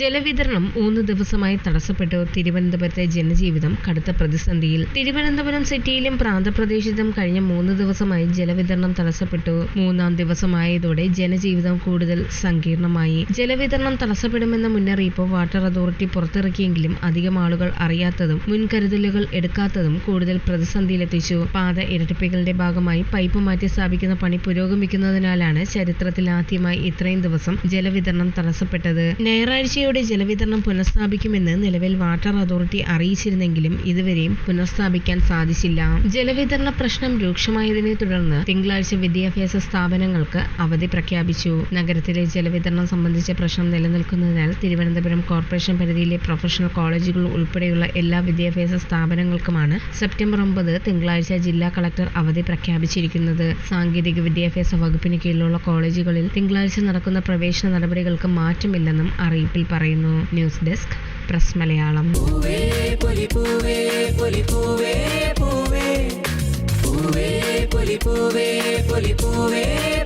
ജലവിതരണം മൂന്ന് ദിവസമായി തടസ്സപ്പെട്ടു തിരുവനന്തപുരത്തെ ജനജീവിതം കടുത്ത പ്രതിസന്ധിയിൽ. തിരുവനന്തപുരം സിറ്റിയിലും പ്രാന്തപ്രദേശത്തും കഴിഞ്ഞ മൂന്ന് ദിവസമായി ജലവിതരണം തടസ്സപ്പെട്ടു. മൂന്നാം ദിവസമായതോടെ ജനജീവിതം കൂടുതൽ സങ്കീർണമായി. ജലവിതരണം തടസ്സപ്പെടുമെന്ന മുന്നറിയിപ്പ് വാട്ടർ അതോറിറ്റി പുറത്തിറക്കിയെങ്കിലും അധികം ആളുകൾ അറിയാത്തതും മുൻകരുതലുകൾ എടുക്കാത്തതും കൂടുതൽ പ്രതിസന്ധിയിലെത്തിച്ചു. പാത ഇരട്ടിപ്പിക്കലിന്റെ ഭാഗമായി പൈപ്പ് മാറ്റി സ്ഥാപിക്കുന്ന പണി പുരോഗമിക്കുന്നതിനാലാണ് ചരിത്രത്തിൽ ആദ്യമായി ഇത്രയും ദിവസം ജലവിതരണം തടസ്സപ്പെട്ടത്. ഞായറാഴ്ചയോടെ ജലവിതരണം പുനഃസ്ഥാപിക്കുമെന്ന് നിലവിൽ വാട്ടർ അതോറിറ്റി അറിയിച്ചിരുന്നെങ്കിലും ഇതുവരെയും പുനഃസ്ഥാപിക്കാൻ സാധിച്ചില്ല. ജലവിതരണ പ്രശ്നം രൂക്ഷമായതിനെ തുടർന്ന് തിങ്കളാഴ്ച വിദ്യാഭ്യാസ സ്ഥാപനങ്ങൾക്ക് അവധി പ്രഖ്യാപിച്ചു. നഗരത്തിലെ ജലവിതരണം സംബന്ധിച്ച പ്രശ്നം നിലനിൽക്കുന്നതിനാൽ തിരുവനന്തപുരം കോർപ്പറേഷൻ പരിധിയിലെ പ്രൊഫഷണൽ കോളേജുകൾ ഉൾപ്പെടെയുള്ള എല്ലാ വിദ്യാഭ്യാസ സ്ഥാപനങ്ങൾക്കുമാണ് സെപ്റ്റംബർ ഒമ്പത് തിങ്കളാഴ്ച ജില്ലാ കളക്ടർ അവധി പ്രഖ്യാപിച്ചിരിക്കുന്നത്. സാങ്കേതിക വിദ്യാഭ്യാസ വകുപ്പിന് കീഴിലുള്ള കോളേജുകളിൽ തിങ്കളാഴ്ച നടക്കുന്ന പ്രവേശന നടപടികൾക്ക് മാറ്റമില്ലെന്നും അറിയിപ്പിൽ പറയുന്നു ന്യൂസ് ഡെസ്ക് പ്രസ് മലയാളം. പൂവേ പൊലി പൂവേ പൊലി പൂവേ പൂവേ പൊലി പൂവേ പൊലി പൂവേ